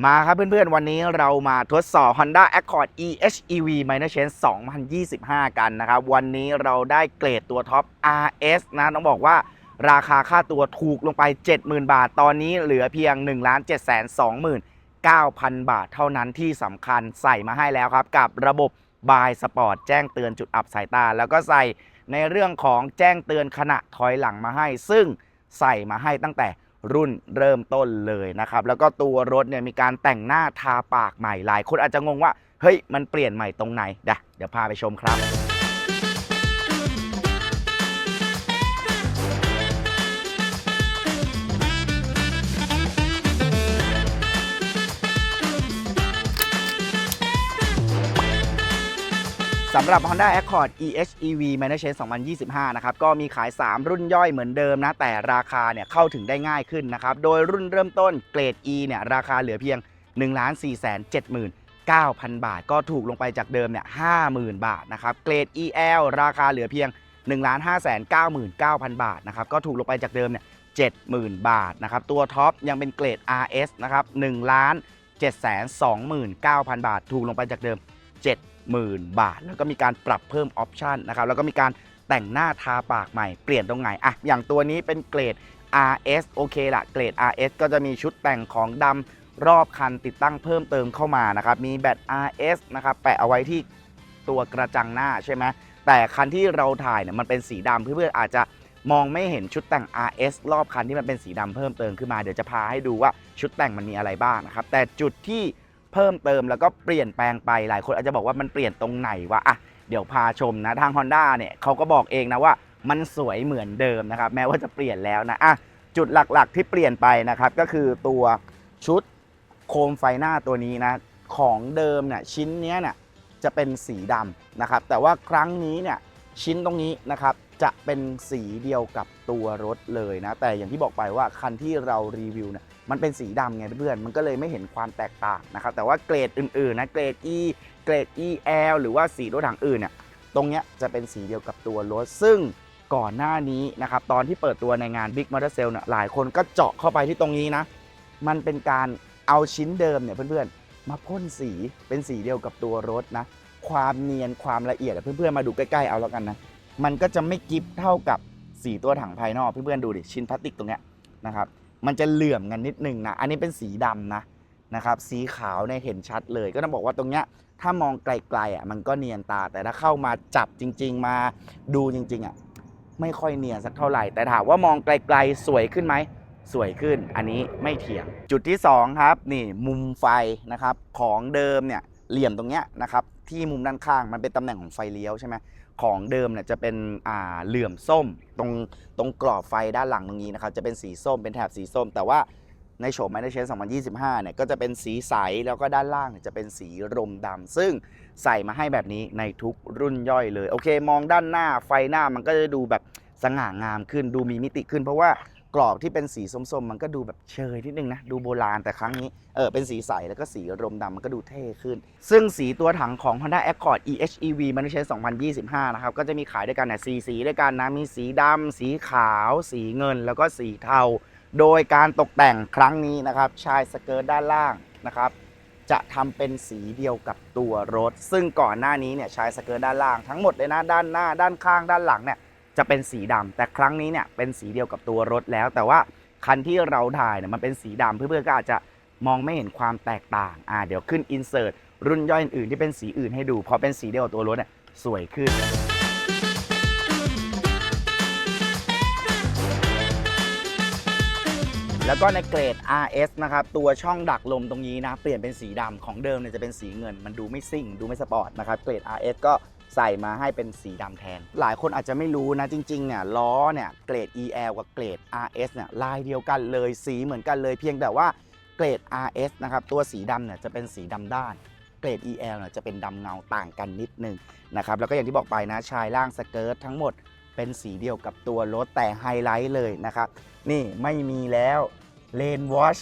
มาครับเพื่อนๆ วันนี้เรามาทดสอบ Honda Accord EHEV Minor Change 2025 กันนะครับ วันนี้เราได้เกรดตัวท็อป RS นะต้องบอกว่าราคาค่าตัวถูกลงไป 70,000 บาท ตอนนี้เหลือเพียง 1 7 2 9,000 บาทเท่านั้นที่สำคัญใส่มาให้แล้วครับ กับระบบ By Sport แจ้งเตือนจุดอับสายตา แล้วก็ใส่ในเรื่องของแจ้งเตือนขณะถอยหลังมาให้ ซึ่งใส่มาให้ตั้งแต่ รุ่นเริ่มต้นเลยนะครับ แล้วก็ตัวรถเนี่ยมีการแต่งหน้าทาปากใหม่หลายคนอาจจะงงว่า เฮ้ย มันเปลี่ยนใหม่ตรงไหนเดี๋ยวเดี๋ยวพาไปชมครับ สำหรับ Honda Accord EHEV Minor Change 2025 นะครับ ก็มีขาย 3 รุ่นย่อยเหมือนเดิมนะ แต่ราคาเนี่ยเข้าถึงได้ง่ายขึ้นนะครับ โดยรุ่นเริ่มต้นเกรด E เนี่ยราคาเหลือเพียง 1 4 7 9,000 บาท ก็ถูกลงไปจากเดิมเนี่ย50,000 บาทนะครับ เกรด EL ราคาเหลือเพียง 1 5 9 9 0 0 0 บาทนะครับ ก็ถูกลงไปจากเดิมเนี่ย70,000 บาทนะครับ ตัวท็อปยังเป็นเกรด RS นะครับ1,729,000 บาท ถูกลงไปจากเดิม 70,000 บาท แล้วก็มีการปรับเพิ่มออปชันนะครับแล้วก็มีการแต่งหน้าทาปากใหม่เปลี่ยนตรงไหนอะอย่างตัวนี้เป็นเกรด RS โอเคละเกรด RS ก็จะมีชุดแต่งของดำรอบคันติดตั้งเพิ่มเติมเข้ามานะครับมีแบต RS นะครับแปะเอาไว้ที่ตัวกระจังหน้าใช่ไหมแต่คันที่เราถ่ายเนี่ยมันเป็นสีดำเพื่อนๆอาจจะมองไม่เห็นชุดแต่ง RS รอบคันที่มันเป็นสีดำเพิ่มเติมขึ้นมา เดี๋ยวจะพาให้ดูว่าชุดแต่งมันมีอะไรบ้างนะครับ แต่จุดที่ เพิ่มเติมแล้วก็เปลี่ยนแปลงไปหลายคนอาจจะบอกว่ามันเปลี่ยนตรงไหนวะอะเดี๋ยวพาชมนะทาง Honda เนี่ยเขาก็บอกเองนะว่ามันสวยเหมือนเดิมนะครับ แม้ว่าจะเปลี่ยนแล้วนะอะจุดหลักๆที่เปลี่ยนไปนะครับ ก็คือตัวชุดโคมไฟหน้าตัวนี้นะของเดิมเนี่ยชิ้นเนี้ยเนี่ยจะเป็นสีดำนะครับ แต่ว่าครั้งนี้เนี่ยชิ้นตรงนี้นะครับจะเป็นสีเดียวกับตัวรถเลยนะ แต่อย่างที่บอกไปว่าคันที่เรารีวิวเนี่ย มันเป็นสีดำไงเพื่อนๆมันก็เลยไม่เห็นความแตกต่างนะครับแต่ว่าเกรดอื่นๆนะเกรด E เกรด EL หรือว่าสีรถถังอื่นเนี่ยตรงเนี้ยจะเป็นสีเดียวกับตัวรถ ซึ่งก่อนหน้านี้นะครับตอนที่เปิดตัวในงาน Big Motor Sale เนี่ยหลายคนก็เจาะเข้าไปที่ตรงนี้นะ มันเป็นการเอาชิ้นเดิมเนี่ยเพื่อนๆ มาพ่นสีเป็นสีเดียวกับตัวรถนะ ความเนียนความละเอียดเพื่อนๆมาดูใกล้ๆเอาแล้วกันนะมันก็จะไม่กิฟเท่ากับสีตัวถังภายนอกเพื่อนๆดูดิชิ้นพลาสติกตรงเนี้ยนะครับ มันจะเหลื่อมกันนิดนึงนะ อันนี้เป็นสีดำนะนะครับ สีขาวเนี่ยเห็นชัดเลย ก็ต้องบอกว่าตรงเนี้ยถ้ามองไกลๆอะมันก็เนียนตาแต่ถ้าเข้ามาจับจริง ๆ มาดูจริง ๆ อะ ไม่ค่อยเนียนสักเท่าไหร่ แต่ถามว่ามองไกลๆสวยขึ้นไหมสวยขึ้นอันนี้ไม่เถียง จุดที่ 2 ครับ นี่มุมไฟนะครับของเดิมเนี่ยเหลี่ยมตรงเนี้ยนะครับที่มุมด้านข้างมันเป็นตำแหน่งของไฟเลี้ยวใช่ไหม ของเดิมเนี่ยจะเป็นอ่าเหลื่อมส้มตรงตรงกรอบไฟด้านหลังตรงนี้นะครับจะเป็นสีส้มเป็นแถบสีส้ม แต่ว่าในโฉมไมเนเชน2025 เนี่ยก็จะเป็นสีใสแล้วก็ด้านล่างเนี่ยจะเป็นสีรมดำซึ่งใส่มาให้แบบนี้ในทุกรุ่นย่อยเลย โอเค มองด้านหน้าไฟหน้ามันก็จะดูแบบสง่างามขึ้นดูมีมิติขึ้น เพราะว่า กรอบที่เป็นสีส้มๆ มันก็ดูแบบเชยนิดนึงนะ ดูโบราณแต่ครั้งนี้ เออเป็นสีใส แล้วก็สีรมดำมันก็ดูเท่ขึ้น ซึ่งสีตัวถังของ Honda Accord EHEV m a n u c h a n 2025 นะครับ ก็จะมีขายด้วยกันเนี่ยสีสีด้วยกันนะ มีสีดำ สีขาว สีเงิน แล้วก็สีเทา โดยการตกแต่งครั้งนี้นะครับ ชายสเกิร์ตด้านล่างนะครับ จะทำเป็นสีเดียวกับตัวรถ ซึ่งก่อนหน้านี้เนี่ยชายสเกิร์ตด้านล่างทั้งหมดเลยนะ ด้านหน้า ด้านข้าง ด้านหลังเนี่ย จะเป็นสีดำแต่ครั้งนี้เนี่ยเป็นสีเดียวกับตัวรถแล้ว แต่ว่าคันที่เราถ่ายเนี่ยมันเป็นสีดำเพื่อนๆก็อาจจะมองไม่เห็นความแตกต่างอ่าเดี๋ยวขึ้นอินเสิร์ตรุ่นย่อยอื่นๆที่เป็นสีอื่นให้ดูพอเป็นสีเดียวกับตัวรถเนี่ยสวยขึ้นแล้วก็ในเกรด RS นะครับตัวช่องดักลมตรงนี้นะ เปลี่ยนเป็นสีดำของเดิมเนี่ยจะเป็นสีเงิน มันดูไม่ซิ่ง ดูไม่สปอร์ตนะครับเกรด RS ก็ ใส่มาให้เป็นสีดำแทน หลายคนอาจจะไม่รู้นะจริงๆเนี่ยล้อเนี่ยเกรด EL กับเกรด RS เนี่ยลายเดียวกันเลยสีเหมือนกันเลยเพียงแต่ว่าเกรด RS นะครับตัวสีดำเนี่ยจะเป็นสีดำด้านเกรด EL เนี่ยจะเป็นดำเงาต่างกันนิดนึงนะครับแล้วก็อย่างที่บอกไปนะชายล่างสเกิร์ตทั้งหมดเป็นสีเดียวกับตัวรถแต่ไฮไลท์เลยนะครับนี่ไม่มีแล้วเลนวอช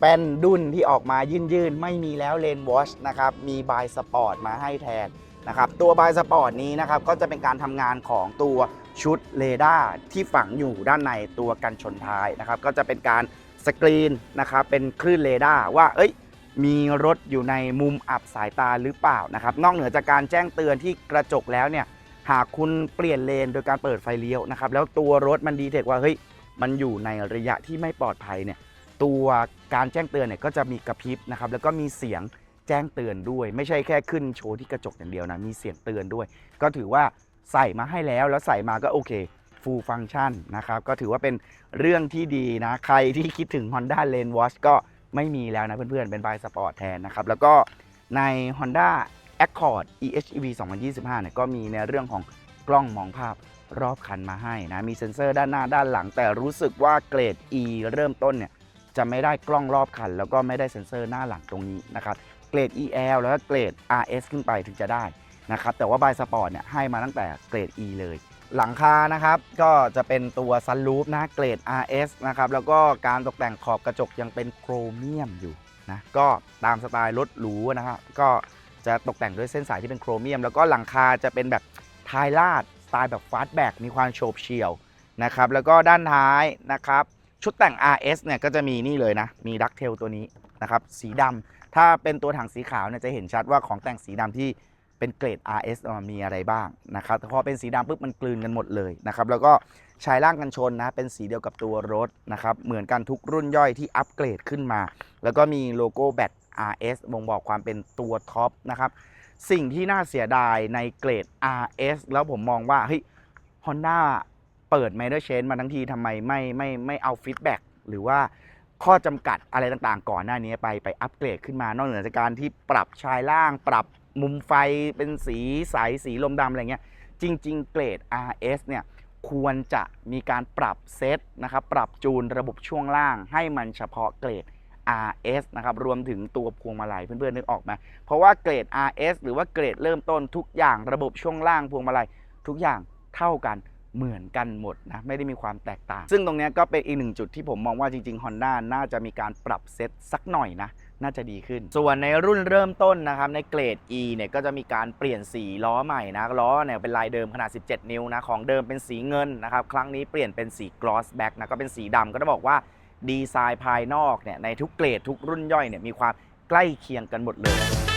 เป็นดุนที่ออกมายื่นๆ ไม่มีแล้วเลนวอชนะครับมีบายสปอร์ตมาให้แทน นะครับตัวบายสปอร์ตนี้นะครับก็จะเป็นการทำงานของตัวชุดเรดาร์ที่ฝังอยู่ด้านในตัวกันชนท้ายนะครับก็จะเป็นการสกรีนนะครับเป็นคลื่นเรดาร์ว่าเอ้ยมีรถอยู่ในมุมอับสายตาหรือเปล่านะครับนอกเหนือจากการแจ้งเตือนที่กระจกแล้วเนี่ยหากคุณเปลี่ยนเลนโดยการเปิดไฟเลี้ยวนะครับแล้วตัวรถมันดีเทคว่าเฮ้ยมันอยู่ในระยะที่ไม่ปลอดภัยเนี่ยตัวการแจ้งเตือนเนี่ยก็จะมีกระพริบนะครับแล้วก็มีเสียง แจ้งเตือนด้วย ไม่ใช่แค่ขึ้นโชว์ที่กระจกอย่างเดียวนะมีเสียงเตือนด้วย ก็ถือว่าใส่มาให้แล้วแล้วใส่มาก็โอเค full function นะครับก็ถือว่าเป็นเรื่องที่ดีนะ ใครที่คิดถึง Honda Lane Watch ก็ไม่มีแล้วนะเพื่อนๆ เป็น by Sport แทนนะครับ แล้วก็ใน Honda Accord EHEV 2025เนี่ยก็มีในเรื่องของกล้องมองภาพรอบคันมาให้นะ มีเซ็นเซอร์ด้านหน้าด้านหลัง แต่รู้สึกว่าเกรด E เริ่มต้นเนี่ยจะไม่ได้กล้องรอบคัน แล้วก็ไม่ได้เซ็นเซอร์หน้าหลังตรงนี้นะครับ เกรด EL แล้วก็เกรด RS ขึ้นไปถึงจะได้นะครับแต่ว่า by Sport เนี่ยให้มาตั้งแต่เกรด E เลย หลังคานะครับก็จะเป็นตัวซันรูฟนะเกรด RS นะครับแล้วก็การตกแต่งขอบกระจกยังเป็นโครเมียมอยู่นะก็ตามสไตล์รถหรูนะครับก็จะตกแต่งด้วยเส้นสายที่เป็นโครเมียม แล้วก็หลังคาจะเป็นแบบทายลาดสไตล์แบบฟาสต์แบ็กมีความโฉบเฉี่ยวนะครับแล้วก็ด้านท้ายนะครับชุดแต่ง RS เนี่ยก็จะมีนี่เลยนะ มีดักเทลตัวนี้นะครับสีดำ ถ้าเป็นตัวถังสีขาวเนี่ยจะเห็นชัดว่าของแต่งสีดำที่เป็นเกรด RS มีอะไรบ้างนะครับแต่พอเป็นสีดำปุ๊บมันกลืนกันหมดเลยนะครับแล้วก็ชายล่างกันชนนะเป็นสีเดียวกับตัวรถนะครับเหมือนกันทุกรุ่นย่อยที่อัปเกรดขึ้นมา แล้วก็มีโลโก้แบต RS บ่งบอกความเป็นตัวท็อปนะครับสิ่งที่น่าเสียดายในเกรด RS แล้วผมมองว่าเฮ้ย Honda เปิด m a t e r Change มาทั้งทีทำไมไม่ไม่ไม่เอาฟีดแบ็กหรือว่า ข้อจำกัดอะไรต่างๆ ก่อนหน้านี้ไปไปอัปเกรดขึ้นมานอกเหนือจากการที่ปรับชายล่าง ปรับมุมไฟเป็นสีใสสีลมดำอะไรเงี้ยจริง ๆ เกรด RS เนี่ยควรจะมีการปรับเซตนะครับปรับจูนระบบช่วงล่างให้มันเฉพาะเกรด RS นะครับรวมถึงตัวพวงมาลัยเพื่อนๆนึกออกไหมเพราะว่าเกรด RS หรือว่าเกรดเริ่มต้นทุกอย่างระบบช่วงล่างพวงมาลัยทุกอย่างเท่ากัน เหมือนกันหมดนะไม่ได้มีความแตกต่าง ซึ่งตรงนี้ก็เป็นอีกหนึ่งจุดที่ผมมองว่าจริง ๆ Honda น่าจะมีการปรับเซตสักหน่อยนะน่าจะดีขึ้น ส่วนในรุ่นเริ่มต้นนะครับ ในเกรด E เนี่ยก็จะมีการเปลี่ยนสีล้อใหม่นะล้อเนี่ยเป็นลายเดิมขนาด 17 นิ้วนะของเดิมเป็นสีเงินนะครับครั้งนี้เปลี่ยนเป็นสี gloss black นะก็เป็นสีดำก็ต้บอกว่าดีไซน์ภายนอกเนี่ยในทุกเกรดทุกรุ่นย่อยเนี่ยมีความใกล้เคียงกันหมดเลย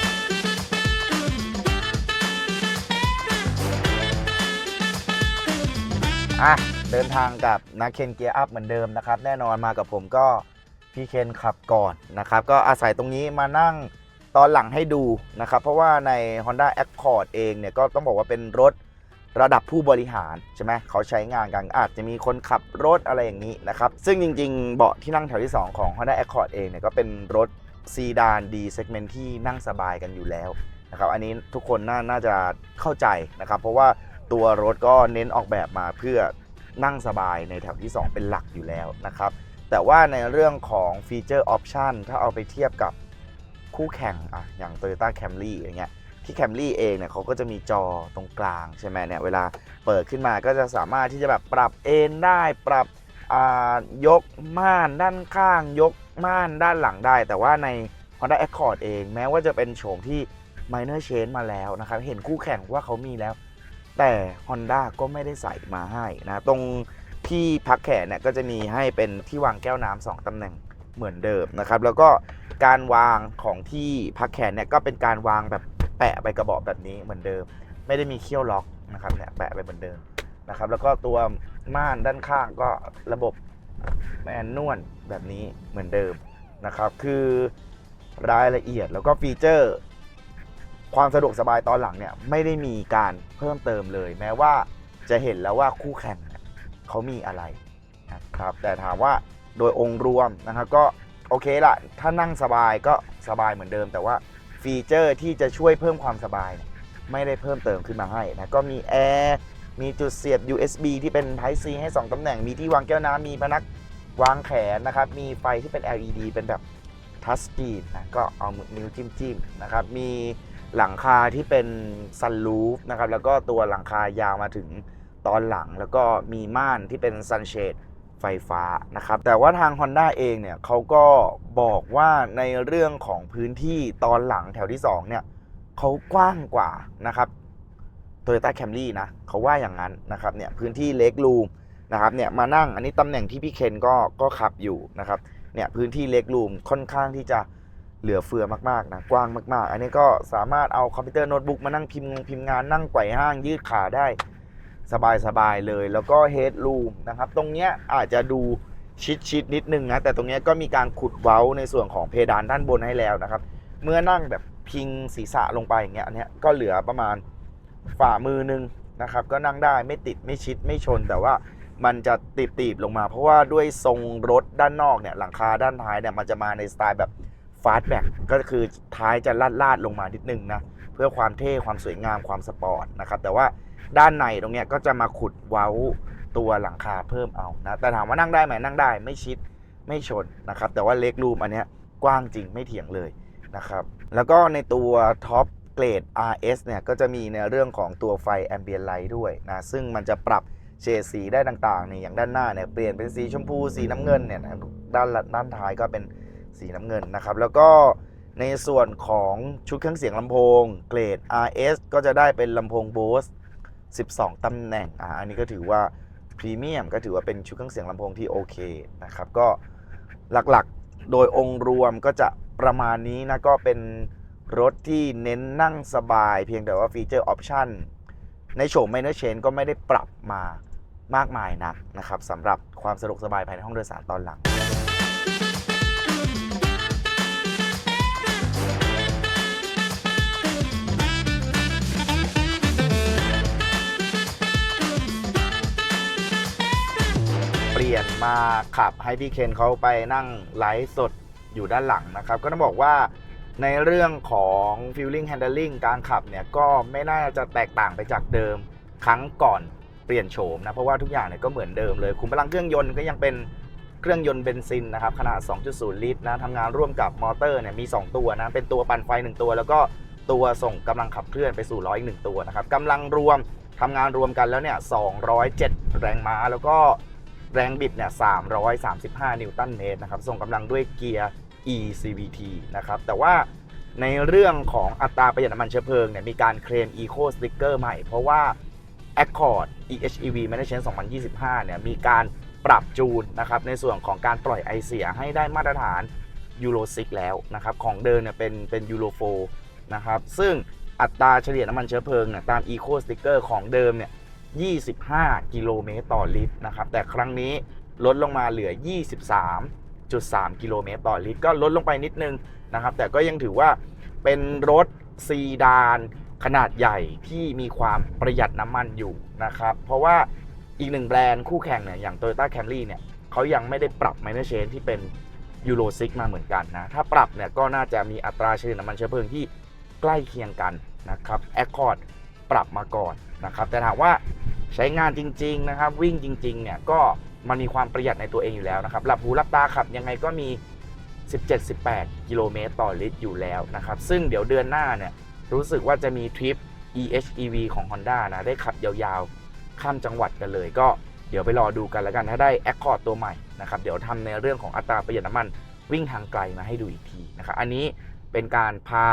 อะเดินทางกับนักเคนเกียร์อัพเหมือนเดิมนะครับ แน่นอนมากับผมก็พี่เคนขับก่อนนะครับ ก็อาศัยตรงนี้มานั่งตอนหลังให้ดูนะครับ เพราะว่าใน Honda Accord เองเนี่ยก็ต้องบอกว่าเป็นรถระดับผู้บริหารใช่ไหมเขาใช้งานกันอาจจะมีคนขับรถอะไรอย่างนี้นะครับ ซึ่งจริงๆ เบาะที่นั่งแถวที่ 2 ของ Honda Accord เองเนี่ยก็เป็นรถซีดานดีเซกเมนต์ที่นั่งสบายกันอยู่แล้วนะครับอันนี้ทุกคนน่าน่าจะเข้าใจนะครับ เพราะว่า ตัวรถก็เน้นออกแบบมาเพื่อนั่งสบายในแถวที่ 2 เป็นหลักอยู่แล้วนะครับ แต่ว่าในเรื่องของฟีเจอร์ออปชันถ้าเอาไปเทียบกับคู่แข่งอะอย่าง Toyota Camry อย่างเงี้ยที่ Camry เองเนี่ยเขาก็จะมีจอตรงกลางใช่ไหมเนี่ยเวลาเปิดขึ้นมาก็จะสามารถที่จะแบบปรับเอนได้ปรับยกม่านด้านข้าง ยกม่านด้านหลังได้ แต่ว่าใน Honda Accord เอง แม้ว่าจะเป็นโฉมที่ minor change มาแล้วนะครับ เห็นคู่แข่งว่าเขามีแล้ว แต่ Honda ก็ไม่ได้ใส่มาให้นะตรงที่พักแขนเนี่ยก็จะมีให้เป็นที่วางแก้วน้ำสองตำแหน่งเหมือนเดิมนะครับ แล้วก็การวางของที่พักแขนเนี่ยก็เป็นการวางแบบแปะไปกระบอกแบบนี้เหมือนเดิม ไม่ได้มีเขี้ยวล็อกนะครับเนี่ยแปะไปเหมือนเดิมนะครับแล้วก็ตัวม่านด้านข้างก็ระบบแมนนวลแบบนี้เหมือนเดิมนะครับ คือรายละเอียดแล้วก็ฟีเจอร์ ความสะดวกสบายตอนหลังเนี่ยไม่ได้มีการเพิ่มเติมเลย แม้ว่าจะเห็นแล้วว่าคู่แข่งเนี่ยเขามีอะไรนะครับ แต่ถามว่าโดยองค์รวมนะครับก็โอเคละถ้านั่งสบายก็สบายเหมือนเดิม แต่ว่าฟีเจอร์ที่จะช่วยเพิ่มความสบายยไม่ได้เพิ่มเติมขึ้นมาให้นะก็มีแอร์มีจุดเสียบ USB ที่เป็น Type C ให้ 2ตำแหน่ง มีที่วางแก้วน้ำมีพนักวางแขนนะครับ มีไฟที่เป็น LED เป็นแบบทัชสกรีนนะ ก็เอานิ้วจิ้มๆนะครับ มี หลังคาที่เป็นซันรูฟนะครับแล้วก็ตัวหลังคายาวมาถึงตอนหลังแล้วก็มีม่านที่เป็นซันเชดไฟฟ้านะครับ แต่ว่าทาง Honda เองเนี่ยเขาก็บอกว่าในเรื่องของพื้นที่ตอนหลังแถวที่ 2 เนี่ยเขากว้างกว่านะครับ Toyota Camry นะเขาว่าอย่างนั้นนะครับเนี่ยพื้นที่เล็กรูมนะครับเนี่ยมานั่งอันนี้ตำแหน่งที่พี่เคนก็ก็ขับอยู่นะครับเนี่ยพื้นที่เล็กรูมค่อนข้างที่จะ เหลือเฟือมากๆนะกว้างมาก ๆ อันนี้ก็สามารถเอาคอมพิวเตอร์โน้ตบุ๊กมานั่งพิมพ์งงพิมพ์งานนั่งไกว่ห้างยืดขาได้สบายๆเลย แล้วก็เฮดรูมนะครับตรงเนี้ยอาจจะดูชิดๆนิดนึงนะแต่ตรงเนี้ยก็มีการขุดเว้าในส่วนของเพดานด้านบนให้แล้วนะครับ เมื่อนั่งแบบพิงศีรษะลงไปอย่างเงี้ยอันเนี้ยก็เหลือประมาณฝ่ามือหนึงนะครับ ก็นั่งได้ไม่ติดไม่ชิดไม่ชน แต่ว่ามันจะตีบๆลงมา เพราะว่าด้วยทรงรถด้านนอกเนี่ยหลังคาด้านท้ายเนี่ยมันจะมาในสไตล์แบบาสต์แบ็กก็คือท้ายจะลาดลาดลงมานิดนึงนะเพื่อความเท่ความสวยงามความสปอร์ตนะครับแต่ว่าด้านในตรงเนี้ยก็จะมาขุดเว้าตัวหลังคาเพิ่มเอานะแต่ถามว่านั่งได้ไหมนั่งได้ไม่ชิดไม่ชนนะครับแต่ว่าเล็กรูมอันเนี้ยกว้างจริงไม่เถียงเลยนะครับแล้วก็ในตัวท็อปเกรด RS เนี่ยก็จะมีในเรื่องของตัวไฟ Ambient Light ด้วยนะซึ่งมันจะปรับเฉดสีได้ต่างๆเนี่ยอย่างด้านหน้าเนี่ยเปลี่ยนเป็นสีชมพูสีน้ำเงินเนี่ยด้านด้านท้ายก็เป็น สีน้ำเงินนะครับ แล้วก็ในส่วนของชุดเครื่องเสียงลำโพง เกรด RS ก็จะได้เป็นลำโพง Bose 12 ตำแหน่ง อ่า อันนี้ก็ถือว่าพรีเมียมก็ถือว่าเป็นชุดเครื่องเสียงลำโพงที่โอเคนะครับ ก็หลักๆ โดยองค์รวมก็จะประมาณนี้นะ ก็เป็นรถที่เน้นนั่งสบาย เพียงแต่ว่าฟีเจอร์ออปชันในโฉม Minor Change ก็ไม่ได้ปรับมามากมายนักนะครับสำหรับความสะดวกสบายภายในห้องโดยสารตอนหลัง มาขับให้พี่เคนเขาไปนั่งไลฟ์สดอยู่ด้านหลังนะครับ ก็ต้องบอกว่าในเรื่องของ feeling handling การขับเนี่ยก็ไม่น่าจะแตกต่างไปจากเดิมครั้งก่อนเปลี่ยนโฉมนะ เพราะว่าทุกอย่างเนี่ยก็เหมือนเดิมเลยขุมพลังเครื่องยนต์ก็ยังเป็นเครื่องยนต์เบนซินนะครับ ขนาด 2.0 ลิตรนะทำงานร่วมกับมอเตอร์เนี่ยมี 2 ตัวนะ เป็นตัวปั่นไฟ 1 ตัว แล้วก็ตัวส่งกำลังขับเคลื่อนไปสู่ล้ออีกหนึ่งตัวนะครับกำลังรวมทำงานรวมกันแล้วเนี่ย 207 แรงม้าแล้วก็ แรงบิดเนี่ย335 นิวตันเมตรนะครับส่งกำลังด้วยเกียร์ eCVT นะครับแต่ว่าในเรื่องของอัตราประหยัดน้ำมันเชื้อเพลิงเนี่ยมีการเคลม Eco Sticker ใหม่ เพราะว่า Accord EHEV Management 2025 เนี่ยมีการปรับจูนนะครับในส่วนของการปล่อยไอเสียให้ได้มาตรฐาน Euro 6แล้วนะครับของเดิมเนี่ยเป็นเป็น Euro 4นะครับซึ่งอัตราเฉลี่ยน้ำมันเชื้อเพลิงเนี่ยตาม Eco Sticker ของเดิมเนี่ย 25 กิโลเมตรต่อลิตรนะครับ แต่ครั้งนี้ลดลงมาเหลือ 23.3 กิโลเมตรต่อลิตร ก็ลดลงไปนิดนึงนะครับ แต่ก็ยังถือว่าเป็นรถซีดานขนาดใหญ่ที่มีความประหยัดน้ำมันอยู่นะครับ เพราะว่าอีกหนึ่งแบรนด์คู่แข่งเนี่ยอย่าง Toyota Camry เนี่ยเขายังไม่ได้ปรับ Minor Change ที่เป็น Euro 6มาเหมือนกันนะ ถ้าปรับเนี่ยก็น่าจะมีอัตราเฉลี่ยน้ำมันเชื้อเพลิงที่ใกล้เคียงกันนะครับ Accord ปรับมาก่อนนะครับแต่ถามว่าใช้งานจริง ๆนะครับ วิ่งจริงๆเนี่ยก็มันมีความประหยัดในตัวเองอยู่แล้วนะครับหลับหูหลับตาขับยังไงก็มี 17-18 กิโลเมตรต่อลิตรอยู่แล้วนะครับซึ่งเดี๋ยวเดือนหน้าเนี่ยรู้สึกว่าจะมีทริป EHEV ของ Honda นะได้ขับยาวๆ ข้ามจังหวัดกันเลย ก็เดี๋ยวไปรอดูกันแล้วกันถ้าได้ Accord ตัวใหม่นะครับเดี๋ยวทำในเรื่องของอัตราประหยัดน้ำมันวิ่งทางไกลมาให้ดูอีกทีนะครับอันนี้เป็นการพา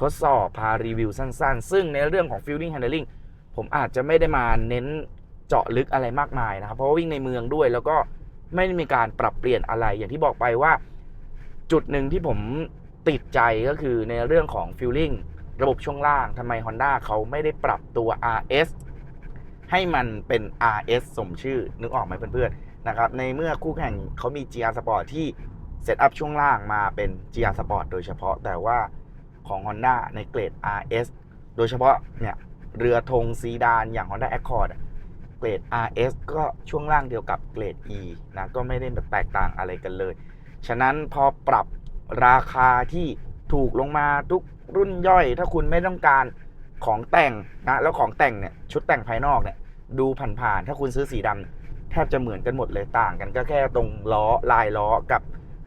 ทดสอบพารีวิวสั้นๆ ซึ่งในเรื่องของ Feeling Handling ผมอาจจะไม่ได้มาเน้นเจาะลึกอะไรมากมายนะครับ เพราะวิ่งในเมืองด้วยแล้วก็ไม่ได้มีการปรับเปลี่ยนอะไรอย่างที่บอกไปว่า จุดหนึ่งที่ผมติดใจก็คือในเรื่องของ Feeling ระบบช่วงล่างทำไม Honda เขาไม่ได้ปรับตัว RS ให้มันเป็น RS สมชื่อ นึกออกไหมเพื่อนๆนะครับ ในเมื่อคู่แข่งเขามี GR Sport ที่เซตอัพช่วงล่างมาเป็น GR Sport โดยเฉพาะแต่ว่า ของ Honda ในเกรด RS โดยเฉพาะเนี่ยเรือธงซีดานอย่าง Honda Accord เกรด RS ก็ช่วงล่างเดียวกับเกรด E นะก็ไม่ได้แตกต่างอะไรกันเลย ฉะนั้นพอปรับราคาที่ถูกลงมาทุกรุ่นย่อย ถ้าคุณไม่ต้องการของแต่งนะแล้วของแต่งเนี่ยชุดแต่งภายนอกเนี่ยดูผ่านๆถ้าคุณซื้อสีดำแทบจะเหมือนกันหมดเลยต่างกันก็แค่ตรงล้อลายล้อกับ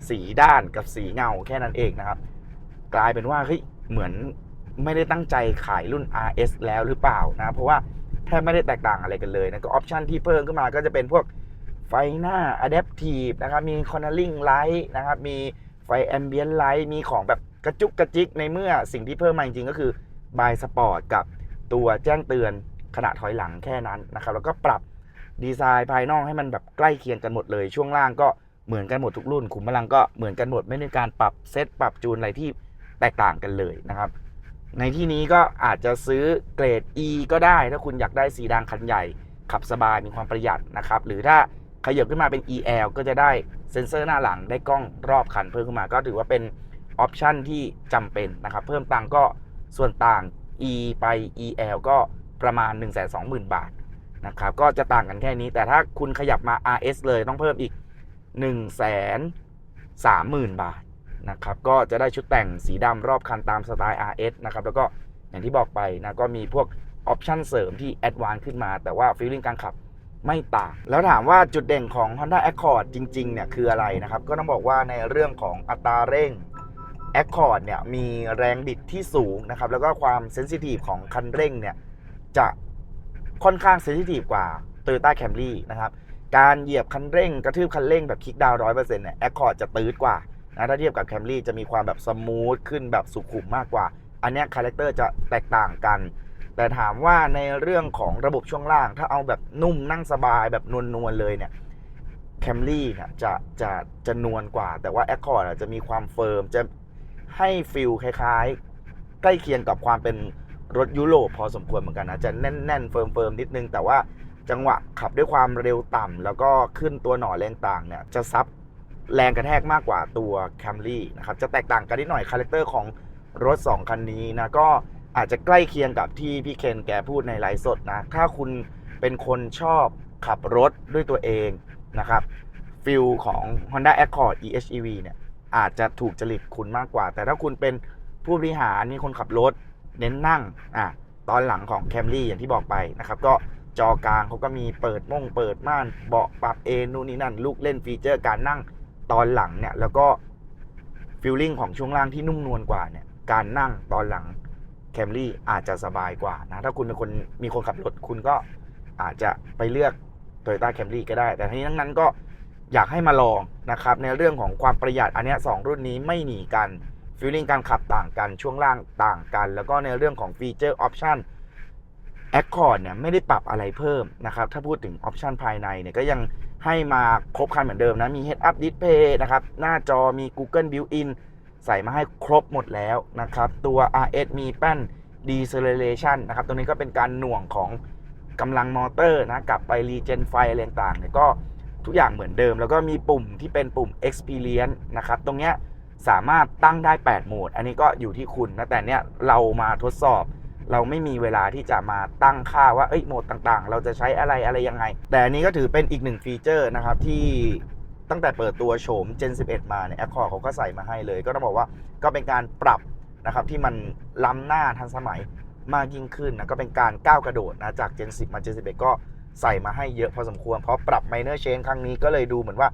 สีด้านกับสีเงาแค่นั้นเองนะครับ กลายเป็นว่าเฮ้ยเหมือนไม่ได้ตั้งใจขายรุ่น RS แล้วหรือเปล่านะเพราะว่าแทบไม่ได้แตกต่างอะไรกันเลยนะก็ออปชันที่เพิ่มขึ้นมาก็จะเป็นพวกไฟหน้า Adaptive นะครับมี Cornering Light นะครับมีไฟ Ambient Light มีของแบบกระจุกกระจิกในเมื่อสิ่งที่เพิ่มมาจริงๆก็คือ By Sport กับตัวแจ้งเตือนขณะถอยหลังแค่นั้นนะครับแล้วก็ปรับดีไซน์ภายนอกให้มันแบบใกล้เคียงกันหมดเลย ช่วงล่างก็เหมือนกันหมดทุกรุ่นขุมพลังก็เหมือนกันหมดไม่มีการปรับเซตปรับจูนอะไรที่ แตกต่างกันเลยนะครับ ในที่นี้ก็อาจจะซื้อเกรด E ก็ได้ ถ้าคุณอยากได้สีดางคันใหญ่ ขับสบายมีความประหยัดนะครับ หรือถ้าขยับขึ้นมาเป็น EL ก็จะได้เซ็นเซอร์หน้าหลังได้กล้องรอบคันเพิ่มขึ้นมา ก็ถือว่าเป็นออปชันที่จำเป็นนะครับ เพิ่มตังก็ส่วนต่าง E ไป EL ก็ประมาณ 1 2 0 0 0 0 บาทนะครับ ก็จะต่างกันแค่นี้ แต่ถ้าคุณขยับมา RS เลยต้องเพิ่มอีก 1 3 0 0 0 0 บาท นะครับก็จะได้ชุดแต่งสีดำรอบคันตามสไตล์ RS นะครับแล้วก็อย่างที่บอกไปนะก็มีพวกออปชันเสริมที่แอดวานซ์ขึ้นมา แต่ว่าฟีลลิ่งการขับไม่ต่าง แล้วถามว่าจุดเด่นของ Honda Accord จริงๆเนี่ยคืออะไรนะครับ ก็ต้องบอกว่าในเรื่องของอัตราเร่ง Accord เนี่ยมีแรงบิดที่สูงนะครับแล้วก็ความเซนซิทีฟของคันเร่งเนี่ยจะค่อนข้างเซนซิทีฟกว่า Toyota Camry นะครับการเหยียบคันเร่งกระทืบคันเร่งแบบคลิกดาวร้อยเปอร์เซ็นต์เนี่ย Accord จะตืดกว่า นะถ้าเทียบกับ Camry จะมีความแบบสมูทขึ้นแบบสุขุมมากกว่า อันนี้คาแรคเตอร์จะแตกต่างกัน แต่ถามว่าในเรื่องของระบบช่วงล่าง ถ้าเอาแบบนุ่มนั่งสบายแบบนวลๆเลยเนี่ยแคมรี่เนี่ยจะจะจะนวลกว่า แต่ว่า Accord อะจะมีความเฟิร์มจะให้ฟิลคล้ายๆ ใกล้เคียงกับความเป็นรถยุโรปพอสมควรเหมือนกันนะจะแน่นๆเฟิร์มๆนิดนึง แต่ว่าจังหวะขับด้วยความเร็วต่ำแล้วก็ขึ้นตัวหน่อแรงต่างเนี่ยจะซับ แรงกระแทกมากกว่าตัว Camry นะครับจะแตกต่างกันนิดหน่อยคาแรคเตอร์ของรถ 2 คันนี้นะก็อาจจะใกล้เคียงกับที่พี่เคนแกพูดในไลฟ์สดนะ ถ้าคุณเป็นคนชอบขับรถด้วยตัวเองนะครับฟิลของ Honda Accord EHEV เนี่ยอาจจะถูกจริตคุณมากกว่า แต่ถ้าคุณเป็นผู้บริหารมีคนขับรถเน้นนั่งอะตอนหลังของ Camry อย่างที่บอกไปนะครับก็จอกลางเขาก็มีเปิดม่งเปิดม่านเบาะปรับเอนนู่นนี่นั่น ลูกเล่นฟีเจอร์การนั่ง ตอนหลังเนี่ย แล้วก็ฟิลลิ่งของช่วงล่างที่นุ่มนวลกว่าเนี่ย การนั่งตอนหลัง Camry อาจจะสบายกว่านะ ถ้าคุณเป็นคนมีคนขับรถคุณก็อาจจะไปเลือก Toyota Camry ก็ได้ แต่ทั้งนี้ทั้งนั้นก็อยากให้มาลองนะครับ ในเรื่องของความประหยัดอันนี้สองรุ่นนี้ไม่หนีกันฟีลลิ่งการขับต่างกันช่วงล่างต่างกัน แล้วก็ในเรื่องของฟีเจอร์ออปชัน Accord เนี่ยไม่ได้ปรับอะไรเพิ่มนะครับ ถ้าพูดถึงออปชันภายในเนี่ยก็ยัง ให้มาครบคันเหมือนเดิมนะ มี Head Up Display นะครับ หน้าจอมี Google Built-in ใส่มาให้ครบหมดแล้วนะครับ ตัว RS มีแป้น Deceleration นะครับ ตรงนี้ก็เป็นการหน่วงของกำลังมอเตอร์นะ กลับไป Regen ไฟอะไรต่างๆเนี่ยก็ทุกอย่างเหมือนเดิม แล้วก็มีปุ่มที่เป็นปุ่ม Experience นะครับ ตรงเนี้ยสามารถตั้งได้ 8 โหมด อันนี้ก็อยู่ที่คุณนะ แต่เนี้ยเรามาทดสอบ เราไม่มีเวลาที่จะมาตั้งค่าว่าเอ้ยโหมดต่างๆ เราจะใช้อะไรอะไรยังไง แต่อันนี้ก็ถือเป็นอีกหนึ่งฟีเจอร์นะครับที่ตั้งแต่เปิดตัวโฉม Gen 11 มาเนี่ย Accord เขาก็ใส่มาให้เลย ก็ต้องบอกว่าก็เป็นการปรับนะครับที่มันล้ำหน้าทันสมัยมากยิ่งขึ้นนะ ก็เป็นการก้าวกระโดดนะ จาก Gen 10 มา Gen 11 ก็ใส่มาให้เยอะพอสมควร เพราะปรับ minor change ครั้งนี้ก็เลยดูเหมือนว่า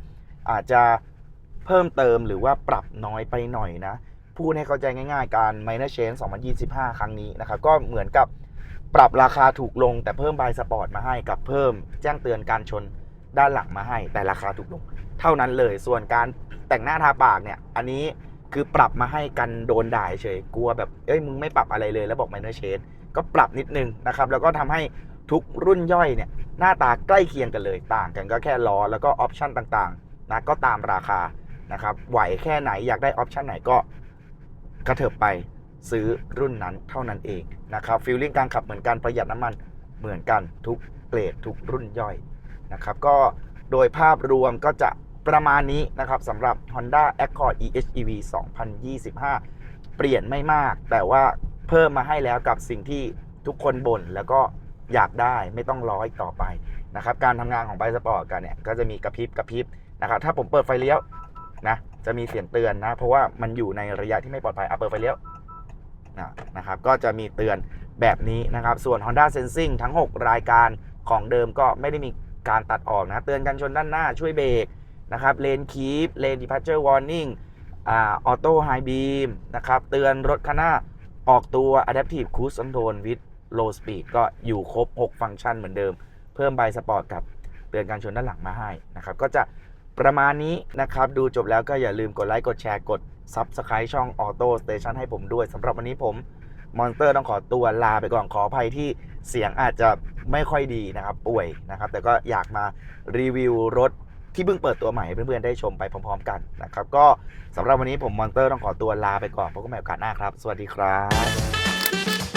อาจจะเพิ่มเติมหรือว่าปรับน้อยไปหน่อยนะ พูดให้เข้าใจง่ายๆ การ minor change 2025 ครั้งนี้นะครับ ก็เหมือนกับปรับราคาถูกลง แต่เพิ่มบายสปอร์ตมาให้กับเพิ่มแจ้งเตือนการชนด้านหลังมาให้ แต่ราคาถูกลง เท่านั้นเลยส่วนการแต่งหน้าทาปากเนี่ย อันนี้คือปรับมาให้กันโดนด่าเฉยกลัวแบบเอ้ยมึงไม่ปรับอะไรเลยแล้วบอก minor change ก็ปรับนิดนึงนะครับ แล้วก็ทำให้ทุกรุ่นย่อยเนี่ย หน้าตาใกล้เคียงกันเลย ต่างกันก็แค่ล้อแล้วก็ออปชันต่างๆนะก็ตามราคานะครับไหวแค่ไหนอยากได้ออปชันไหนก็ กระเถิบไปซื้อรุ่นนั้นเท่านั้นเองนะครับฟีลลิ่งการขับเหมือนกันประหยัดน้ำมันเหมือนกันทุกเกรดทุกรุ่นย่อยนะครับก็โดยภาพรวมก็จะประมาณนี้นะครับสำหรับ Honda Accord EHEV 2025 เปลี่ยนไม่มาก แต่ว่าเพิ่มมาให้แล้วกับสิ่งที่ทุกคนบ่นแล้วก็อยากได้ไม่ต้องร้อยต่อไปนะครับการทำงานของไบสปอร์ตกันเนี่ยก็จะมีกระพริบกระพริบนะครับถ้าผมเปิดไฟเลี้ยว นะจะมีเสียงเตือนนะ เพราะว่ามันอยู่ในระยะที่ไม่ปลอดภัยอะเปิดไฟเลี้ยวนะนะครับก็จะมีเตือนแบบนี้นะครับ ส่วน Honda Sensing ทั้ง 6 รายการของเดิมก็ไม่ได้มีการตัดออกนะ เตือนกันชนด้านหน้าช่วยเบรกนะครับเลนคีปเลน departure warning อ่าออโต้ไฮบีมนะครับเตือนรถข้างหน้าออกตัว adaptive cruise control with low speed ก็อยู่ครบ 6 ฟังก์ชันเหมือนเดิม เพิ่มใบสปอร์ตกับเตือนการชนด้านหลังมาให้นะครับก็จะ ประมาณนี้นะครับ ดูจบแล้วก็อย่าลืมกดไลค์กดแชร์กด Subscribe ช่อง Auto Station ให้ผมด้วยสำหรับวันนี้ผมมอนเตอร์ต้องขอตัวลาไปก่อนขออภัยที่เสียงอาจจะไม่ค่อยดีนะครับ ป่วยนะครับ แต่ก็อยากมารีวิวรถที่เพิ่งเปิดตัวใหม่ให้เพื่อนๆได้ชมไปพร้อมๆกันนะครับ ก็สำหรับวันนี้ผมมอนเตอร์ต้องขอตัวลาไปก่อนพบกันใหม่โอกาสหน้าครับ สวัสดีครับ